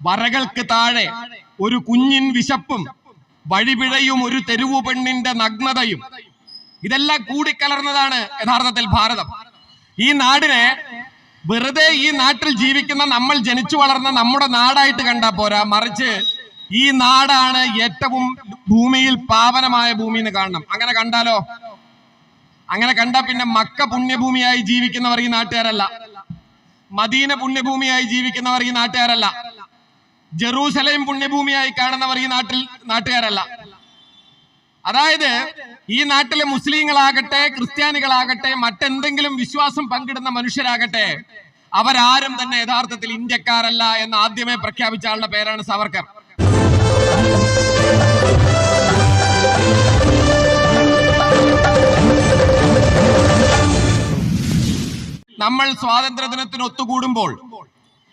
വരകൾക്ക് താഴെ ഒരു കുഞ്ഞിൻ വിശപ്പും വഴിപിഴയും ഒരു തെരുവു പെണ്ണിന്റെ നഗ്നതയും. ഇതെല്ലാം കൂടിക്കലർന്നതാണ് യഥാർത്ഥത്തിൽ ഭാരതം. ഈ നാടിനെ വെറുതെ ഈ നാട്ടിൽ ജീവിക്കുന്ന നമ്മൾ ജനിച്ചു വളർന്ന നമ്മുടെ നാടായിട്ട് കണ്ടാ പോരാ. മറിച്ച് ഈ നാടാണ് ഏറ്റവും ഭൂമിയിൽ പാവനമായ ഭൂമി എന്ന് കാണണം. അങ്ങനെ കണ്ടാലോ? അങ്ങനെ കണ്ടാ പിന്നെ മക്ക പുണ്യഭൂമിയായി ജീവിക്കുന്നവർ ഈ നാട്ടുകാരല്ല. മദീന പുണ്യഭൂമിയായി ജീവിക്കുന്നവർ ഈ നാട്ടുകാരല്ല. ജെറൂസലേം പുണ്യഭൂമിയായി കാണുന്നവർ ഈ നാട്ടിൽ നാട്ടുകാരല്ല. അതായത് ഈ നാട്ടിലെ മുസ്ലിങ്ങളാകട്ടെ ക്രിസ്ത്യാനികളാകട്ടെ മറ്റെന്തെങ്കിലും വിശ്വാസം പങ്കിടുന്ന മനുഷ്യരാകട്ടെ അവരാരും തന്നെ യഥാർത്ഥത്തിൽ ഇന്ത്യക്കാരല്ല എന്ന് ആദ്യമേ പ്രഖ്യാപിച്ച ആളുടെ പേരാണ് സവർക്കർ. നമ്മൾ സ്വാതന്ത്ര്യ ദിനത്തിന് ഒത്തുകൂടുമ്പോൾ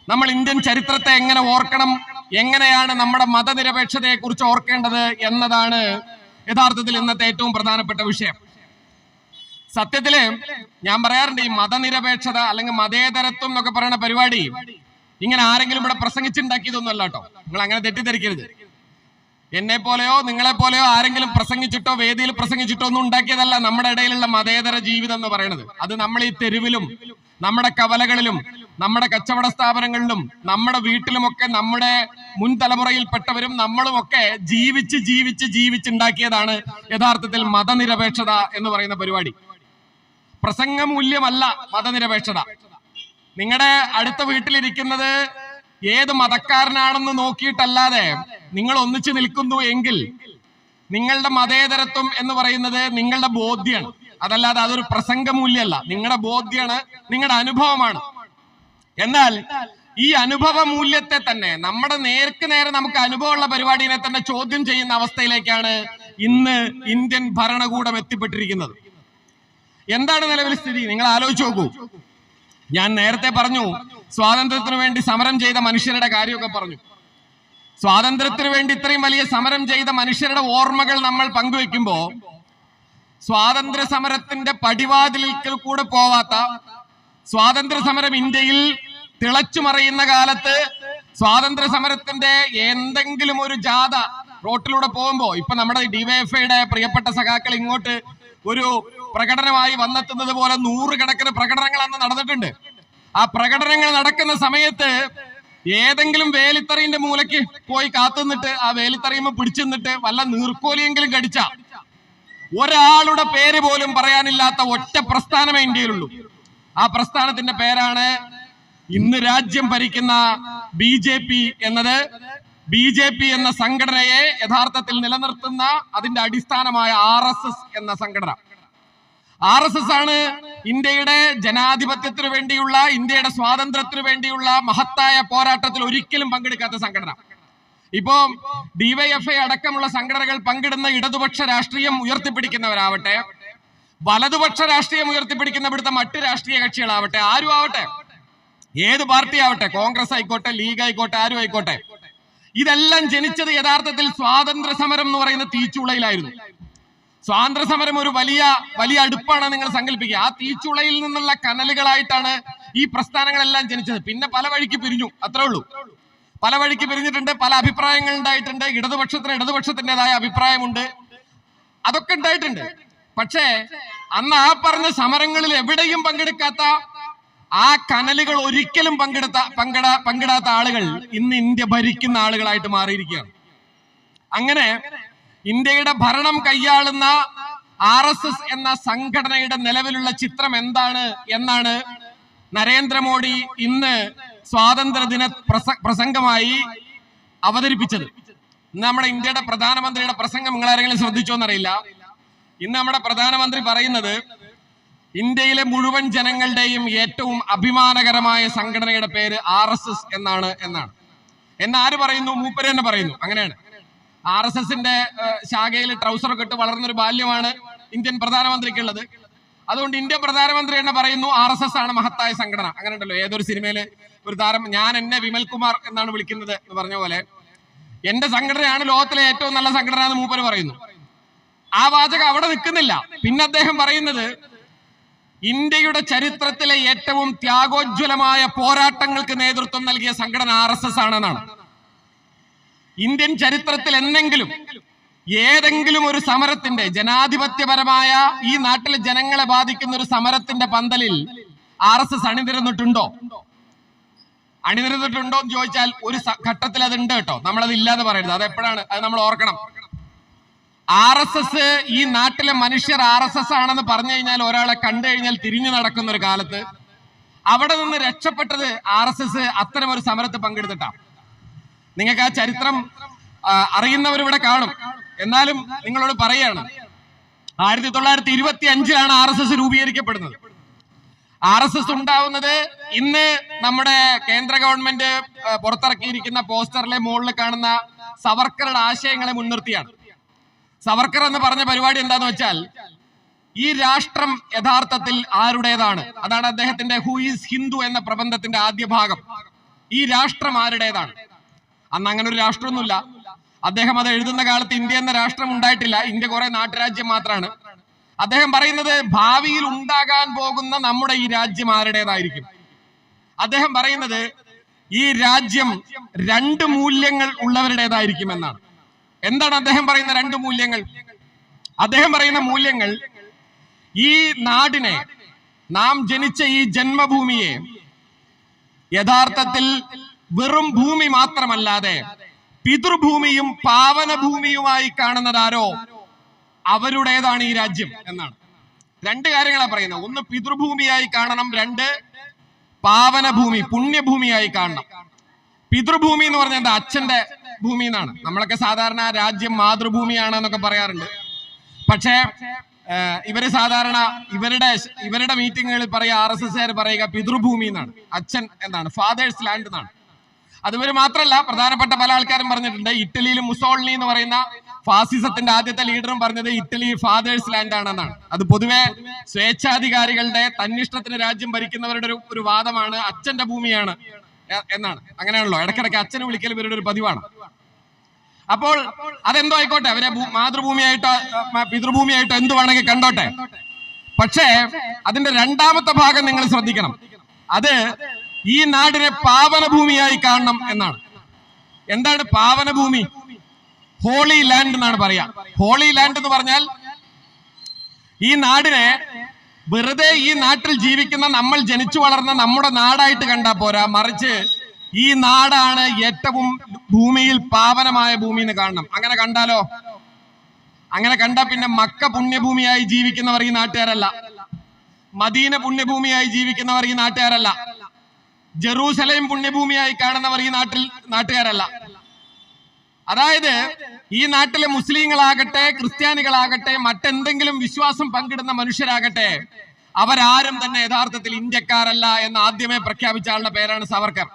നമ്മൾ ഇന്ത്യൻ ചരിത്രത്തെ എങ്ങനെ ഓർക്കണം? എങ്ങനെയാണ് നമ്മുടെ മതനിരപേക്ഷതയെ കുറിച്ച് ഓർക്കേണ്ടത് എന്നതാണ് യഥാർത്ഥത്തിൽ ഇന്നത്തെ ഏറ്റവും പ്രധാനപ്പെട്ട വിഷയം. സത്യത്തിൽ ഞാൻ പറയാറുണ്ട് ഈ മതനിരപേക്ഷത അല്ലെങ്കിൽ മതേതരത്വം എന്നൊക്കെ പറയുന്ന പരിപാടി ഇങ്ങനെ ആരെങ്കിലും ഇവിടെ പ്രസംഗിച്ചുണ്ടാക്കിയതൊന്നുമല്ല കേട്ടോ. നിങ്ങൾ അങ്ങനെ തെറ്റിദ്ധരിക്കരുത്. എന്നെ പോലെയോ നിങ്ങളെ പോലെയോ ആരെങ്കിലും പ്രസംഗിച്ചിട്ടോ വേദിയിൽ പ്രസംഗിച്ചിട്ടോ ഒന്നും ഉണ്ടാക്കിയതല്ല നമ്മുടെ ഇടയിലുള്ള മതേതര ജീവിതം എന്ന് പറയുന്നത്. അത് നമ്മൾ ഈ തെരുവിലും നമ്മുടെ കവലകളിലും നമ്മുടെ കച്ചവട സ്ഥാപനങ്ങളിലും നമ്മുടെ വീട്ടിലുമൊക്കെ നമ്മുടെ മുൻ തലമുറയിൽപ്പെട്ടവരും നമ്മളുമൊക്കെ ജീവിച്ച് ജീവിച്ച് ജീവിച്ചുണ്ടാക്കിയതാണ് യഥാർത്ഥത്തിൽ മതനിരപേക്ഷത എന്ന് പറയുന്ന പരിപാടി. പ്രസംഗമൂല്യമല്ല മതനിരപേക്ഷത. നിങ്ങളുടെ അടുത്ത വീട്ടിലിരിക്കുന്നത് ഏത് മതക്കാരനാണെന്ന് നോക്കിയിട്ടല്ലാതെ നിങ്ങൾ ഒന്നിച്ചു നിൽക്കുന്നു എങ്കിൽ നിങ്ങളുടെ മതേതരത്വം എന്ന് പറയുന്നത് നിങ്ങളുടെ ബോധ്യമാണ് അതല്ലാതെ അതൊരു പ്രസംഗമൂല്യമല്ല. നിങ്ങളുടെ ബോധ്യമാണ് നിങ്ങളുടെ അനുഭവമാണ്. എന്നാൽ ഈ അനുഭവ മൂല്യത്തെ തന്നെ നമ്മുടെ നേർക്ക് നേരെ നമുക്ക് അനുഭവമുള്ള പരിപാടിനെ തന്നെ ചോദ്യം ചെയ്യുന്ന അവസ്ഥയിലേക്കാണ് ഇന്ന് ഇന്ത്യൻ ഭരണകൂടം എത്തിപ്പെട്ടിരിക്കുന്നത്. എന്താണ് നിലവിൽ സ്ഥിതി? നിങ്ങൾ ആലോചിച്ച് നോക്കൂ. ഞാൻ നേരത്തെ പറഞ്ഞു സ്വാതന്ത്ര്യത്തിന് വേണ്ടി സമരം ചെയ്ത മനുഷ്യരുടെ കാര്യമൊക്കെ പറഞ്ഞു. സ്വാതന്ത്ര്യത്തിന് വേണ്ടി ഇത്രയും വലിയ സമരം ചെയ്ത മനുഷ്യരുടെ ഓർമ്മകൾ നമ്മൾ പങ്കുവെക്കുമ്പോ സ്വാതന്ത്ര്യ സമരത്തിന്റെ പടിവാതിലിൽ കൂടെ പോവാത്ത സ്വാതന്ത്ര്യ സമരം ഇന്ത്യയിൽ തിളച്ചു മറയുന്ന കാലത്ത് സ്വാതന്ത്ര്യ സമരത്തിന്റെ എന്തെങ്കിലും ഒരു ജാഥ റോട്ടിലൂടെ പോകുമ്പോ ഇപ്പൊ നമ്മുടെ ഡിവൈഎഫ്ഐയുടെ പ്രിയപ്പെട്ട സഖാക്കൾ ഇങ്ങോട്ട് ഒരു പ്രകടനമായി വന്നെത്തുന്നത് പോലെ നൂറുകണക്കിന് പ്രകടനങ്ങൾ അന്ന് നടന്നിട്ടുണ്ട്. ആ പ്രകടനങ്ങൾ നടക്കുന്ന സമയത്ത് ഏതെങ്കിലും വേലിത്തറയിന്റെ മൂലയ്ക്ക് പോയി കാത്തുനിന്നിട്ട് ആ വേലിത്തറയുമ്പോ പിടിച്ചു നിന്നിട്ട് വല്ല നീർക്കോലിയെങ്കിലും കടിച്ച. ഒരാളുടെ പേര് പോലും പറയാനില്ലാത്ത ഒറ്റ പ്രസ്ഥാനമേ ഇന്ത്യയിലുള്ളൂ. ആ പ്രസ്ഥാനത്തിന്റെ പേരാണ് ഇന്ന് രാജ്യം ഭരിക്കുന്ന ബി ജെ പി എന്നത്. ബി ജെ പി എന്ന സംഘടനയെ യഥാർത്ഥത്തിൽ നിലനിർത്തുന്ന അതിന്റെ അടിസ്ഥാനമായ ആർ എസ് എസ് എന്ന സംഘടന. ആർ എസ് എസ് ആണ് ഇന്ത്യയുടെ ജനാധിപത്യത്തിനു വേണ്ടിയുള്ള ഇന്ത്യയുടെ സ്വാതന്ത്ര്യത്തിനു വേണ്ടിയുള്ള മഹത്തായ പോരാട്ടത്തിൽ ഒരിക്കലും പങ്കെടുക്കാത്ത സംഘടന. ഇപ്പോ ഡിവൈഎഫ്ഐ അടക്കമുള്ള സംഘടനകൾ പങ്കിടുന്ന ഇടതുപക്ഷ രാഷ്ട്രീയം ഉയർത്തിപ്പിടിക്കുന്നവരാവട്ടെ വലതുപക്ഷ രാഷ്ട്രീയം ഉയർത്തിപ്പിടിക്കുന്ന ഇവിടുത്തെ മറ്റ് രാഷ്ട്രീയ കക്ഷികളാവട്ടെ ആരും ആവട്ടെ. ഏത് പാർട്ടി ആവട്ടെ കോൺഗ്രസ് ആയിക്കോട്ടെ ലീഗ് ആയിക്കോട്ടെ ആരും ആയിക്കോട്ടെ. ഇതെല്ലാം ജനിച്ചത് യഥാർത്ഥത്തിൽ സ്വാതന്ത്ര്യ സമരം എന്ന് പറയുന്ന തീച്ചുളയിലായിരുന്നു. സ്വാതന്ത്ര്യ സമരം ഒരു വലിയ വലിയ അടുപ്പാണ് നിങ്ങൾ സങ്കല്പിക്കുക. ആ തീച്ചുളയിൽ നിന്നുള്ള കനലുകളായിട്ടാണ് ഈ പ്രസ്ഥാനങ്ങളെല്ലാം ജനിച്ചത്. പിന്നെ പല വഴിക്ക് പിരിഞ്ഞു അത്രേ ഉള്ളൂ. പല വഴിക്ക് പിരിഞ്ഞിട്ടുണ്ട് പല അഭിപ്രായങ്ങൾ ഉണ്ടായിട്ടുണ്ട്. ഇടതുപക്ഷത്തിന് ഇടതുപക്ഷത്തിന്റെതായ അഭിപ്രായമുണ്ട്. അതൊക്കെ ഉണ്ടായിട്ടുണ്ട്. പക്ഷേ അന്ന് ആ പറഞ്ഞ സമരങ്ങളിൽ എവിടെയും പങ്കെടുക്കാത്ത ആ കനലുകൾ ഒരിക്കലും പങ്കെടുത്ത പങ്കെടാ പങ്കിടാത്ത ആളുകൾ ഇന്ന് ഇന്ത്യ ഭരിക്കുന്ന ആളുകളായിട്ട് മാറിയിരിക്കുകയാണ്. അങ്ങനെ ഇന്ത്യയുടെ ഭരണം കൈയാളുന്ന ആർ എസ് എസ് എന്ന സംഘടനയുടെ നിലവിലുള്ള ചിത്രം എന്താണ് എന്നാണ് നരേന്ദ്രമോദി ഇന്ന് സ്വാതന്ത്ര്യദിന പ്രസ- പ്രസംഗമായി അവതരിപ്പിച്ചത്. ഇന്ന് നമ്മുടെ ഇന്ത്യയുടെ പ്രധാനമന്ത്രിയുടെ പ്രസംഗം നിങ്ങൾ ആരെങ്കിലും ശ്രദ്ധിച്ചോ എന്നറിയില്ല ഇന്ന് നമ്മുടെ പ്രധാനമന്ത്രി പറയുന്നത് ഇന്ത്യയിലെ മുഴുവൻ ജനങ്ങളുടെയും ഏറ്റവും അഭിമാനകരമായ സംഘടനയുടെ പേര് ആർ എസ് എസ് എന്നാണ് എന്നാണ്. എന്നാര് പറയുന്നു? മൂപ്പര് തന്നെ പറയുന്നു. അങ്ങനെയാണ്. ആർ എസ് എസിന്റെ ശാഖയിൽ ട്രൗസറൊക്കെ ഇട്ട് വളർന്നൊരു ബാല്യമാണ് ഇന്ത്യൻ പ്രധാനമന്ത്രിക്കുള്ളത്. അതുകൊണ്ട് ഇന്ത്യൻ പ്രധാനമന്ത്രി തന്നെ പറയുന്നു ആർ എസ് എസ് ആണ് മഹത്തായ സംഘടന. അങ്ങനെ ഉണ്ടല്ലോ. ഏതൊരു സിനിമയിൽ ഒരു താരം ഞാൻ എന്നെ വിമൽ കുമാർ എന്നാണ് വിളിക്കുന്നത് എന്ന് പറഞ്ഞ പോലെ എന്റെ സംഘടനയാണ് ലോകത്തിലെ ഏറ്റവും നല്ല സംഘടന എന്ന് മൂപ്പര് പറയുന്നു. ആ വാചകം അവിടെ നിൽക്കുന്നില്ല. പിന്നെ അദ്ദേഹം പറയുന്നത് ഇന്ത്യയുടെ ചരിത്രത്തിലെ ഏറ്റവും ത്യാഗോജ്വലമായ പോരാട്ടങ്ങൾക്ക് നേതൃത്വം നൽകിയ സംഘടന ആർ എസ് എസ് ആണെന്നാണ്. ഇന്ത്യൻ ചരിത്രത്തിൽ എന്നെങ്കിലും ഏതെങ്കിലും ഒരു സമരത്തിന്റെ ജനാധിപത്യപരമായ ഈ നാട്ടിലെ ജനങ്ങളെ ബാധിക്കുന്ന ഒരു സമരത്തിന്റെ പന്തലിൽ ആർ എസ് എസ് അണിനിരന്നിട്ടുണ്ടോ? അണിനിരന്നിട്ടുണ്ടോ എന്ന് ചോദിച്ചാൽ ഒരു ഘട്ടത്തിൽ അത് ഉണ്ട് കേട്ടോ. നമ്മളത് ഇല്ലാന്ന് പറയരുത്. അത് എപ്പോഴാണ് അത് നമ്മൾ ഓർക്കണം. ആർ എസ് എസ് ഈ നാട്ടിലെ മനുഷ്യർ ആർ എസ് എസ് ആണെന്ന് പറഞ്ഞു കഴിഞ്ഞാൽ ഒരാളെ കണ്ടു കഴിഞ്ഞാൽ തിരിഞ്ഞു നടക്കുന്ന ഒരു കാലത്ത് അവിടെ നിന്ന് രക്ഷപ്പെട്ടത് ആർ എസ് എസ് അത്തരം ഒരു സമരത്ത് പങ്കെടുത്തിട്ടാണ് നിങ്ങൾക്ക് ആ ചരിത്രം അറിയുന്നവരിവിടെ കാണും. എന്നാലും നിങ്ങളോട് പറയാണ് ആയിരത്തി തൊള്ളായിരത്തി ഇരുപത്തി അഞ്ചിലാണ് ആർ എസ് എസ് രൂപീകരിക്കപ്പെടുന്നത്. ആർ എസ് എസ് ഉണ്ടാവുന്നത് ഇന്ന് നമ്മുടെ കേന്ദ്ര ഗവൺമെന്റ് പുറത്തിറക്കിയിരിക്കുന്ന പോസ്റ്ററിലെ മുകളിൽ കാണുന്ന സവർക്കറുടെ ആശയങ്ങളെ മുൻനിർത്തിയാണ്. സവർക്കർ എന്ന് പറഞ്ഞ പരിപാടി എന്താന്ന് വെച്ചാൽ ഈ രാഷ്ട്രം യഥാർത്ഥത്തിൽ ആരുടേതാണ്? അതാണ് അദ്ദേഹത്തിന്റെ ഹു ഈസ് ഹിന്ദു എന്ന പ്രബന്ധത്തിന്റെ ആദ്യ ഭാഗം. ഈ രാഷ്ട്രം ആരുടേതാണ്? അന്ന് അങ്ങനെ ഒരു രാഷ്ട്രമൊന്നുമില്ല. അദ്ദേഹം അത് എഴുതുന്ന കാലത്ത് ഇന്ത്യ എന്ന രാഷ്ട്രം ഉണ്ടായിട്ടില്ല. ഇന്ത്യ കുറെ നാട്ടുരാജ്യം മാത്രമാണ് അദ്ദേഹം പറയുന്നത് ഭാവിയിൽ ഉണ്ടാകാൻ പോകുന്ന നമ്മുടെ ഈ രാജ്യം ആരുടേതായിരിക്കും? അദ്ദേഹം പറയുന്നത് ഈ രാജ്യം രണ്ട് മൂല്യങ്ങൾ ഉള്ളവരുടേതായിരിക്കും എന്നാണ്. എന്താണ് അദ്ദേഹം പറയുന്ന രണ്ട് മൂല്യങ്ങൾ? അദ്ദേഹം പറയുന്ന മൂല്യങ്ങൾ ഈ നാടിനെ നാം ജനിച്ച ഈ ജന്മഭൂമിയെ യഥാർത്ഥത്തിൽ വെറും ഭൂമി മാത്രമല്ലാതെ പിതൃഭൂമിയും പാവനഭൂമിയുമായി കാണുന്നതാരോ അവരുടേതാണ് ഈ രാജ്യം എന്നാണ്. രണ്ട് കാര്യങ്ങളാണ് പറയുന്നത്. ഒന്ന് പിതൃഭൂമിയായി കാണണം രണ്ട് പാവനഭൂമി പുണ്യഭൂമിയായി കാണണം. പിതൃഭൂമി എന്ന് പറഞ്ഞാൽ എന്താ? അച്ഛന്റെ ഭൂമി എന്നാണ് നമ്മളൊക്കെ സാധാരണ രാജ്യം മാതൃഭൂമിയാണ് എന്നൊക്കെ പറയാറുണ്ട്. പക്ഷേ ഇവർ സാധാരണ ഇവരുടെ ഇവരുടെ മീറ്റിങ്ങുകളിൽ പറയുക ആർ എസ് എസ് പറയുക പിതൃഭൂമി എന്നാണ് അച്ഛൻ എന്നാണ് ഫാദേഴ്സ് ലാൻഡ് എന്നാണ്. അത് ഇവർ മാത്രമല്ല പ്രധാനപ്പെട്ട പല ആൾക്കാരും പറഞ്ഞിട്ടുണ്ട്. ഇറ്റലിയിൽ മുസോളിനി എന്ന് പറയുന്ന ഫാസിസത്തിന്റെ ആദ്യത്തെ ലീഡറും പറഞ്ഞത് ഇറ്റലി ഫാദേഴ്സ് ലാൻഡ് ആണെന്നാണ്. അത് പൊതുവെ സ്വേച്ഛാധികാരികളുടെ തന്നിഷ്ടത്തിന് രാജ്യം ഭരിക്കുന്നവരുടെ ഒരു വാദമാണ് അച്ഛന്റെ ഭൂമിയാണ്. എന്നാണ്. അങ്ങനെയാണല്ലോ. ഇടക്കിടക്ക് അച്ഛനെ വിളിക്കൽ ഇവരുടെ ഒരു പതിവാണ്. അപ്പോൾ അതെന്തോ ആയിക്കോട്ടെ? അവരെ മാതൃഭൂമിയായിട്ട് പിതൃഭൂമിയായിട്ടോ എന്ത് വേണമെങ്കിൽ കണ്ടോട്ടെ? പക്ഷേ അതിന്റെ രണ്ടാമത്തെ ഭാഗം നിങ്ങൾ ശ്രദ്ധിക്കണം. അത് ഈ നാടിനെ പാവനഭൂമിയായി കാണണം എന്നാണ്. എന്താണ് പാവനഭൂമി? ഹോളി ലാൻഡ് എന്നാണ് പറയാ ഹോളി ലാൻഡ് എന്ന് പറഞ്ഞാൽ ഈ നാടിനെ വെറുതെ ഈ നാട്ടിൽ ജീവിക്കുന്ന നമ്മൾ ജനിച്ചു വളർന്ന നമ്മുടെ നാടായിട്ട് കണ്ടാ പോരാ. മറിച്ച് ഈ നാടാണ് ഏറ്റവും ഭൂമിയിൽ പാവനമായ ഭൂമി എന്ന് കാണണം. അങ്ങനെ കണ്ടാലോ? അങ്ങനെ കണ്ടാ പിന്നെ മക്ക പുണ്യഭൂമിയായി ജീവിക്കുന്നവർ ഈ നാട്ടുകാരല്ല. മദീന പുണ്യഭൂമിയായി ജീവിക്കുന്നവർ ഈ നാട്ടുകാരല്ല. ജെറൂസലേം പുണ്യഭൂമിയായി കാണുന്നവർ ഈ നാട്ടിൽ നാട്ടുകാരല്ല. അതായത് ഈ നാട്ടിലെ മുസ്ലിങ്ങളാകട്ടെ ക്രിസ്ത്യാനികളാകട്ടെ മറ്റെന്തെങ്കിലും വിശ്വാസം പങ്കിടുന്ന മനുഷ്യരാകട്ടെ അവരാരും തന്നെ യഥാർത്ഥത്തിൽ ഇന്ത്യക്കാരല്ല എന്ന് ആദ്യമേ പ്രഖ്യാപിച്ച ആളുടെ പേരാണ് സവർക്കർ.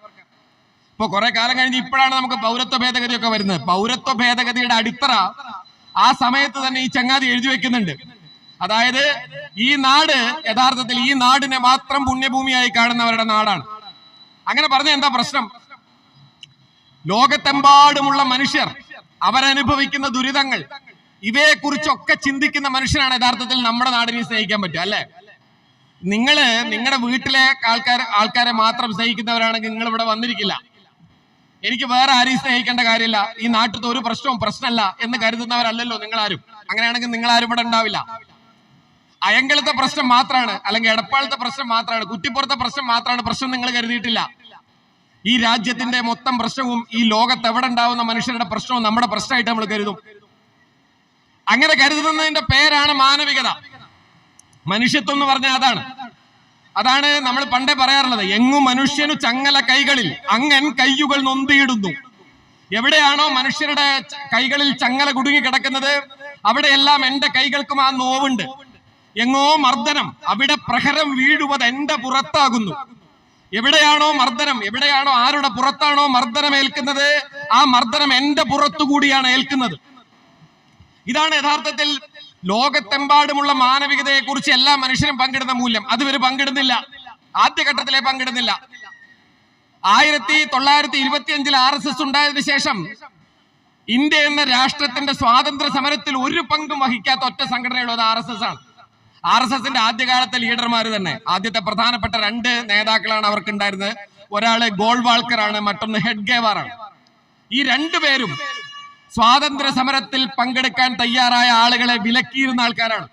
ഇപ്പൊ കുറെ കാലം കഴിഞ്ഞ് ഇപ്പോഴാണ് നമുക്ക് പൗരത്വ ഭേദഗതിയൊക്കെ വരുന്നത്. പൗരത്വ ഭേദഗതിയുടെ അടിത്തറ ആ സമയത്ത് തന്നെ ഈ ചങ്ങാതി എഴുതി വെക്കുന്നുണ്ട്. അതായത് ഈ നാട് യഥാർത്ഥത്തിൽ ഈ നാടിനെ മാത്രം പുണ്യഭൂമിയായി കാണുന്നവരുടെ നാടാണ്. അങ്ങനെ പറഞ്ഞ എന്താ പ്രശ്നം? ലോകത്തെമ്പാടുമുള്ള മനുഷ്യർ അവരനുഭവിക്കുന്ന ദുരിതങ്ങൾ ഇവയെ കുറിച്ചൊക്കെ ചിന്തിക്കുന്ന മനുഷ്യനാണ് യഥാർത്ഥത്തിൽ നമ്മുടെ നാടിനെ സ്നേഹിക്കാൻ പറ്റുക അല്ലെ? നിങ്ങൾ നിങ്ങളുടെ വീട്ടിലെ ആൾക്കാർ ആൾക്കാരെ മാത്രം സ്നേഹിക്കുന്നവരാണെങ്കിൽ നിങ്ങൾ ഇവിടെ വന്നിരിക്കില്ല. എനിക്ക് വേറെ ആരെയും സ്നേഹിക്കേണ്ട കാര്യമില്ല. ഈ നാട്ടിലത്തെ ഒരു പ്രശ്നവും പ്രശ്നമല്ല എന്ന് കരുതുന്നവരല്ലല്ലോ നിങ്ങളാരും. അങ്ങനെയാണെങ്കിൽ നിങ്ങളാരും ഇവിടെ ഉണ്ടാവില്ല. അയങ്കലത്തെ പ്രശ്നം മാത്രമാണ് അല്ലെങ്കിൽ എടപ്പാളത്തെ പ്രശ്നം മാത്രമാണ് കുറ്റിപ്പുറത്തെ പ്രശ്നം മാത്രമാണ് പ്രശ്നം നിങ്ങൾ കരുതിയിട്ടില്ല. ഈ രാജ്യത്തിന്റെ മൊത്തം പ്രശ്നവും ഈ ലോകത്ത് എവിടെ ഉണ്ടാവുന്ന മനുഷ്യരുടെ പ്രശ്നവും നമ്മുടെ പ്രശ്നമായിട്ട് നമ്മൾ കരുതും. അങ്ങനെ കരുതുന്നതിന്റെ പേരാണ് മാനവികത. മനുഷ്യത്വം എന്ന് പറഞ്ഞാൽ അതാണ്. അതാണ് നമ്മൾ പണ്ടേ പറയാറുള്ളത് എങ്ങും മനുഷ്യനു ചങ്ങല കൈകളിൽ അങ്ങൻ കയ്യുകൾ നൊന്തിയിടുന്നു. എവിടെയാണോ മനുഷ്യരുടെ കൈകളിൽ ചങ്ങല കുടുങ്ങി കിടക്കുന്നത് അവിടെയെല്ലാം എന്റെ കൈകൾക്കും ആ നോവുണ്ട്. എങ്ങോ മർദ്ദനം അവിടെ പ്രഹരം വീഴുവത് എന്റെ പുറത്താകുന്നു. എവിടെയാണോ മർദ്ദനം? എവിടെയാണോ? ആരുടെ പുറത്താണോ മർദ്ദനം ഏൽക്കുന്നത്? ആ മർദ്ദനം എന്റെ പുറത്തു കൂടിയാണ് ഏൽക്കുന്നത്. ഇതാണ് യഥാർത്ഥത്തിൽ ലോകത്തെമ്പാടുമുള്ള മാനവികതയെ കുറിച്ച് എല്ലാ മനുഷ്യരും പങ്കിടുന്ന മൂല്യം. അത് ഇവർ പങ്കിടുന്നില്ല. ആദ്യഘട്ടത്തിലെ പങ്കിടുന്നില്ല. ആയിരത്തി തൊള്ളായിരത്തി ഇരുപത്തി അഞ്ചിൽ ആർ എസ് എസ് ഉണ്ടായതിനു ശേഷം ഇന്ത്യ എന്ന രാഷ്ട്രത്തിന്റെ സ്വാതന്ത്ര്യ സമരത്തിൽ ഒരു പങ്കും വഹിക്കാത്ത ഒറ്റ സംഘടനയുള്ളത് ആർ എസ് എസ് ആണ്. ആർ എസ് എസിന്റെ ആദ്യകാലത്തെ ലീഡർമാർ തന്നെ. ആദ്യത്തെ പ്രധാനപ്പെട്ട രണ്ട് നേതാക്കളാണ് അവർക്ക് ഉണ്ടായിരുന്നത് ഒരാൾ ഗോൾവാൾക്കർ ആണ് മറ്റൊന്ന് ഹെഡ് ഗേവാർ ആണ് ഈ രണ്ടുപേരും സ്വാതന്ത്ര്യ സമരത്തിൽ പങ്കെടുക്കാൻ തയ്യാറായ ആളുകളെ വിലക്കിയിരുന്ന ആൾക്കാരാണ്.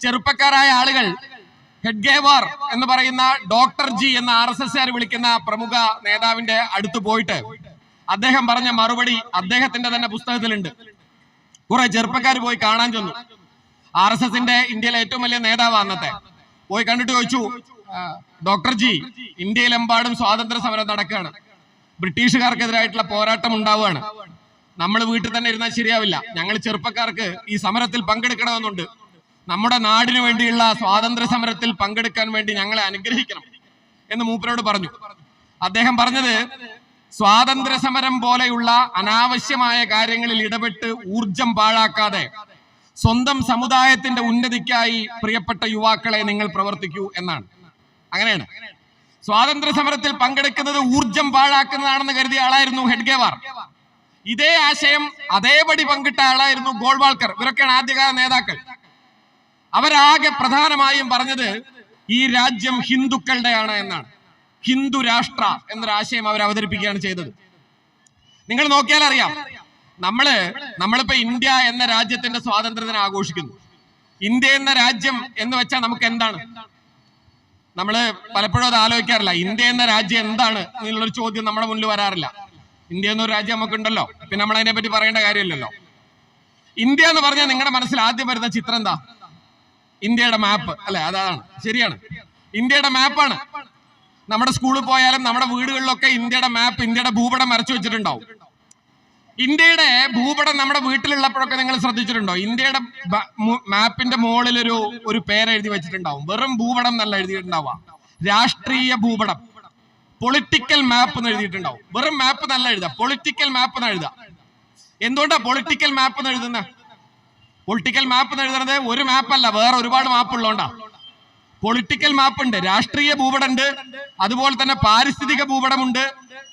ചെറുപ്പക്കാരായ ആളുകൾ ഹെഡ്ഗേവാർ എന്ന് പറയുന്ന ഡോക്ടർ ജി എന്ന ആർ എസ് എസ് വിളിക്കുന്ന പ്രമുഖ നേതാവിന്റെ അടുത്ത് പോയിട്ട് അദ്ദേഹം പറഞ്ഞ മറുപടി അദ്ദേഹത്തിന്റെ തന്നെ പുസ്തകത്തിലുണ്ട്. കുറെ ചെറുപ്പക്കാർ പോയി കാണാൻ ചെന്നു. ആർ എസ് എസിന്റെ ഇന്ത്യയിലെ ഏറ്റവും വലിയ നേതാവ് അന്നത്തെ. പോയി കണ്ടിട്ട് ചോദിച്ചു "ആ, ഡോക്ടർ ജി ഇന്ത്യയിലെമ്പാടും സ്വാതന്ത്ര്യ സമരം നടക്കുകയാണ്. ബ്രിട്ടീഷുകാർക്കെതിരായിട്ടുള്ള പോരാട്ടം ഉണ്ടാവുകയാണ്. നമ്മൾ വീട്ടിൽ തന്നെ ഇരുന്നാൽ ശരിയാവില്ല. ഞങ്ങൾ ചെറുപ്പക്കാർക്ക് ഈ സമരത്തിൽ പങ്കെടുക്കണമെന്നുണ്ട്. നമ്മുടെ നാടിനു വേണ്ടിയുള്ള സ്വാതന്ത്ര്യ സമരത്തിൽ പങ്കെടുക്കാൻ വേണ്ടി ഞങ്ങളെ അനുഗ്രഹിക്കണം എന്ന് മൂപ്പരോട് പറഞ്ഞു. അദ്ദേഹം പറഞ്ഞത് സ്വാതന്ത്ര്യ സമരം പോലെയുള്ള അനാവശ്യമായ കാര്യങ്ങളിൽ ഇടപെട്ട് ഊർജം പാഴാക്കാതെ സ്വന്തം സമുദായത്തിന്റെ ഉന്നതിക്കായി പ്രിയപ്പെട്ട യുവാക്കളെ നിങ്ങൾ പ്രവർത്തിക്കൂ എന്നാണ്. അങ്ങനെയാണ്. സ്വാതന്ത്ര്യ സമരത്തിൽ പങ്കെടുക്കുന്നത് ഊർജം പാഴാക്കുന്നതാണെന്ന് കരുതിയ ആളായിരുന്നു ഹെഡ്ഗേവാർ. ഇതേ ആശയം അതേപടി പങ്കിട്ട ആളായിരുന്നു ഗോൾവാൾക്കർ. ഇവരൊക്കെയാണ് ആദ്യകാല നേതാക്കൾ. അവരാകെ പ്രധാനമായും പറഞ്ഞത് ഈ രാജ്യം ഹിന്ദുക്കളുടെയാണ് എന്നാണ്. ഹിന്ദു രാഷ്ട്ര എന്നൊരു ആശയം അവർ അവതരിപ്പിക്കുകയാണ് ചെയ്തത്. നിങ്ങൾ നോക്കിയാൽ അറിയാം നമ്മൾ നമ്മളിപ്പോ ഇന്ത്യ എന്ന രാജ്യത്തിന്റെ സ്വാതന്ത്ര്യത്തിന് ആഘോഷിക്കുന്നു. ഇന്ത്യ എന്ന രാജ്യം എന്ന് വെച്ചാൽ നമുക്ക് എന്താണ്? നമ്മൾ പലപ്പോഴും അത് ആലോചിക്കാറില്ല. ഇന്ത്യ എന്ന രാജ്യം എന്താണ് എന്നുള്ളൊരു ചോദ്യം നമ്മുടെ മുന്നിൽ വരാറില്ല. ഇന്ത്യ എന്നൊരു രാജ്യം നമുക്കുണ്ടല്ലോ. പിന്നെ നമ്മൾ അതിനെ പറ്റി പറയേണ്ട കാര്യമില്ലല്ലോ. ഇന്ത്യ എന്ന് പറഞ്ഞാൽ നിങ്ങളുടെ മനസ്സിൽ ആദ്യം വരുന്ന ചിത്രം എന്താ? ഇന്ത്യയുടെ മാപ്പ്. അല്ലെ? അതാണ്. ശരിയാണ്. ഇന്ത്യയുടെ മാപ്പാണ്. നമ്മുടെ സ്കൂളിൽ പോയാലും നമ്മുടെ വീടുകളിലൊക്കെ ഇന്ത്യയുടെ മാപ്പ് ഇന്ത്യയുടെ ഭൂപടം വരച്ചു വെച്ചിട്ടുണ്ടാവും. ഇന്ത്യയുടെ ഭൂപടം നമ്മുടെ വീട്ടിലുള്ളപ്പോഴൊക്കെ നിങ്ങൾ ശ്രദ്ധിച്ചിട്ടുണ്ടോ? ഇന്ത്യയുടെ മാപ്പിന്റെ മുകളിൽ ഒരു ഒരു എഴുതി വെച്ചിട്ടുണ്ടാവും. വെറും ഭൂപടം എന്നല്ല എഴുതിയിട്ടുണ്ടാവുക. രാഷ്ട്രീയ ഭൂപടം. പൊളിറ്റിക്കൽ മാപ്പ് എന്ന് എഴുതിയിട്ടുണ്ടാവും. വെറും മാപ്പ് എന്നല്ല എഴുതുക. പൊളിറ്റിക്കൽ മാപ്പ് എന്ന് എഴുതുക. എന്തുകൊണ്ടാ പൊളിറ്റിക്കൽ മാപ്പ് എന്ന് എഴുതുന്നത് പൊളിറ്റിക്കൽ മാപ്പ് എന്ന് എഴുതുന്നത് ഒരു മാപ്പല്ല വേറെ ഒരുപാട് മാപ്പ് ഉള്ളതുകൊണ്ടാ. പൊളിറ്റിക്കൽ മാപ്പ് ഉണ്ട് രാഷ്ട്രീയ ഭൂപടം ഉണ്ട് അതുപോലെ തന്നെ പാരിസ്ഥിതിക ഭൂപടമുണ്ട്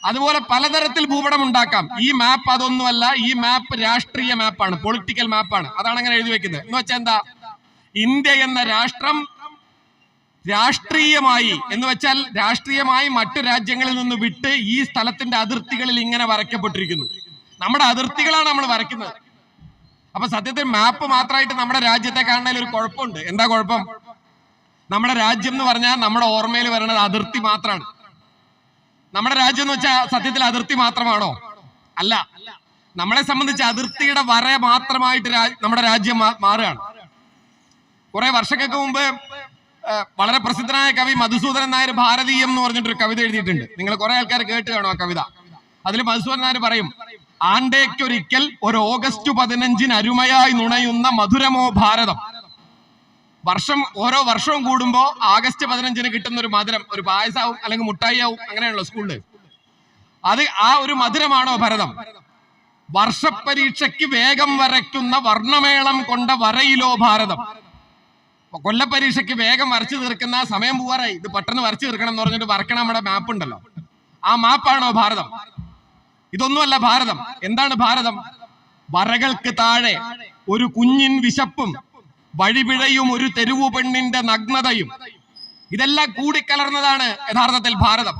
അതുപോലെ പലതരത്തിൽ ഭൂപടം ഉണ്ടാക്കാം ഈ മാപ്പ് അതൊന്നുമല്ല ഈ മാപ്പ് രാഷ്ട്രീയ മാപ്പാണ് പൊളിറ്റിക്കൽ മാപ്പാണ് അതാണ് അങ്ങനെ എഴുതി വെക്കുന്നത്. എന്ന് വെച്ചാൽ എന്താ? ഇന്ത്യ എന്ന രാഷ്ട്രം രാഷ്ട്രീയമായി എന്ന് വെച്ചാൽ രാഷ്ട്രീയമായി മറ്റു രാജ്യങ്ങളിൽ നിന്ന് വിട്ട് ഈ സ്ഥലത്തിന്റെ അതിർത്തികളിൽ ഇങ്ങനെ വരയ്ക്കപ്പെട്ടിരിക്കുന്നു. നമ്മുടെ അതിർത്തികളാണ് നമ്മൾ വരയ്ക്കുന്നത്. അപ്പൊ സത്യത്തിൽ മാപ്പ് മാത്രമായിട്ട് നമ്മുടെ രാജ്യത്തെ കാണുന്നതിൽ ഒരു കുഴപ്പമുണ്ട്. എന്താ കുഴപ്പം? നമ്മുടെ രാജ്യം എന്ന് പറഞ്ഞാൽ നമ്മുടെ ഓർമ്മയിൽ വരുന്നത് അതിർത്തി മാത്രമാണ് നമ്മുടെ രാജ്യം എന്ന് വെച്ചാൽ സത്യത്തിൽ അതിർത്തി മാത്രമാണോ? അല്ല. നമ്മളെ സംബന്ധിച്ച് അതിർത്തിയുടെ വര മാത്രമായിട്ട് നമ്മുടെ രാജ്യം മാറുകയാണ്. കുറെ വർഷങ്ങൾക്ക് മുമ്പ് വളരെ പ്രസിദ്ധനായ കവി മധുസൂദനൻ നായർ ഭാരതീയം എന്ന് പറഞ്ഞിട്ടൊരു കവിത എഴുതിയിട്ടുണ്ട്. നിങ്ങൾ കുറെ ആൾക്കാർ കേട്ട് കാണും ആ കവിത. അതിൽ മധുസൂദനൻ നായർ പറയും ആണ്ടേക്കൊരിക്കൽ ഒരു ഓഗസ്റ്റ് പതിനഞ്ചിന് അരുമയായി നുണയുന്ന മധുരമോ ഭാരതം. വർഷം ഓരോ വർഷവും കൂടുമ്പോ ആഗസ്റ്റ് പതിനഞ്ചിന് കിട്ടുന്ന ഒരു മധുരം ഒരു പായസാവും അല്ലെങ്കിൽ മുട്ടായിയാവും അങ്ങനെയാണല്ലോ സ്കൂളിൽ. അത് ആ ഒരു മധുരമാണോ ഭരതം? വർഷപരീക്ഷയ്ക്ക് വേഗം വരയ്ക്കുന്ന വർണമേളം കൊണ്ട വരയിലോ ഭാരതം. കൊല്ലപ്പരീക്ഷയ്ക്ക് വേഗം വരച്ചു തീർക്കുന്ന സമയം പോവാറായി. ഇത് പെട്ടെന്ന് വരച്ചു തീർക്കണം എന്ന് പറഞ്ഞിട്ട് വരക്കണ നമ്മുടെ മാപ്പ് ഉണ്ടല്ലോ. ആ മാപ്പാണോ ഭാരതം? ഇതൊന്നുമല്ല ഭാരതം. എന്താണ് ഭാരതം? വരകൾക്ക് താഴെ ഒരു കുഞ്ഞിൻ വിശപ്പും വഴിപിഴയും ഒരു തെരുവു പെണ്ണിന്റെ നഗ്നതയും ഇതെല്ലാം കൂടിക്കലർന്നതാണ് യഥാർത്ഥത്തിൽ ഭാരതം.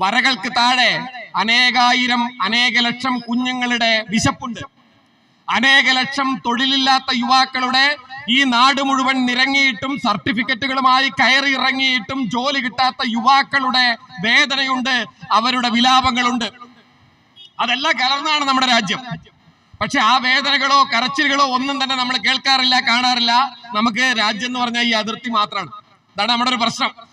വരകൾക്ക് താഴെ അനേകായിരം അനേക ലക്ഷം കുഞ്ഞുങ്ങളുടെ വിശപ്പുണ്ട്. അനേക ലക്ഷം തൊഴിലില്ലാത്ത യുവാക്കളുടെ ഈ നാട് മുഴുവൻ നിരങ്ങിയിട്ടും സർട്ടിഫിക്കറ്റുകളുമായി കയറി ഇറങ്ങിയിട്ടും ജോലി കിട്ടാത്ത യുവാക്കളുടെ വേദനയുണ്ട് അവരുടെ വിലാപങ്ങളുണ്ട്. അതെല്ലാം കലർന്നാണ് നമ്മുടെ രാജ്യം. പക്ഷെ ആ വേദനകളോ കരച്ചിലുകളോ ഒന്നും തന്നെ നമ്മൾ കേൾക്കാറില്ല കാണാറില്ല. നമുക്ക് രാജ്യം എന്ന് പറഞ്ഞാൽ ഈ അതിർത്തി മാത്രമാണ്. അതാണ് നമ്മുടെ ഒരു പ്രശ്നം.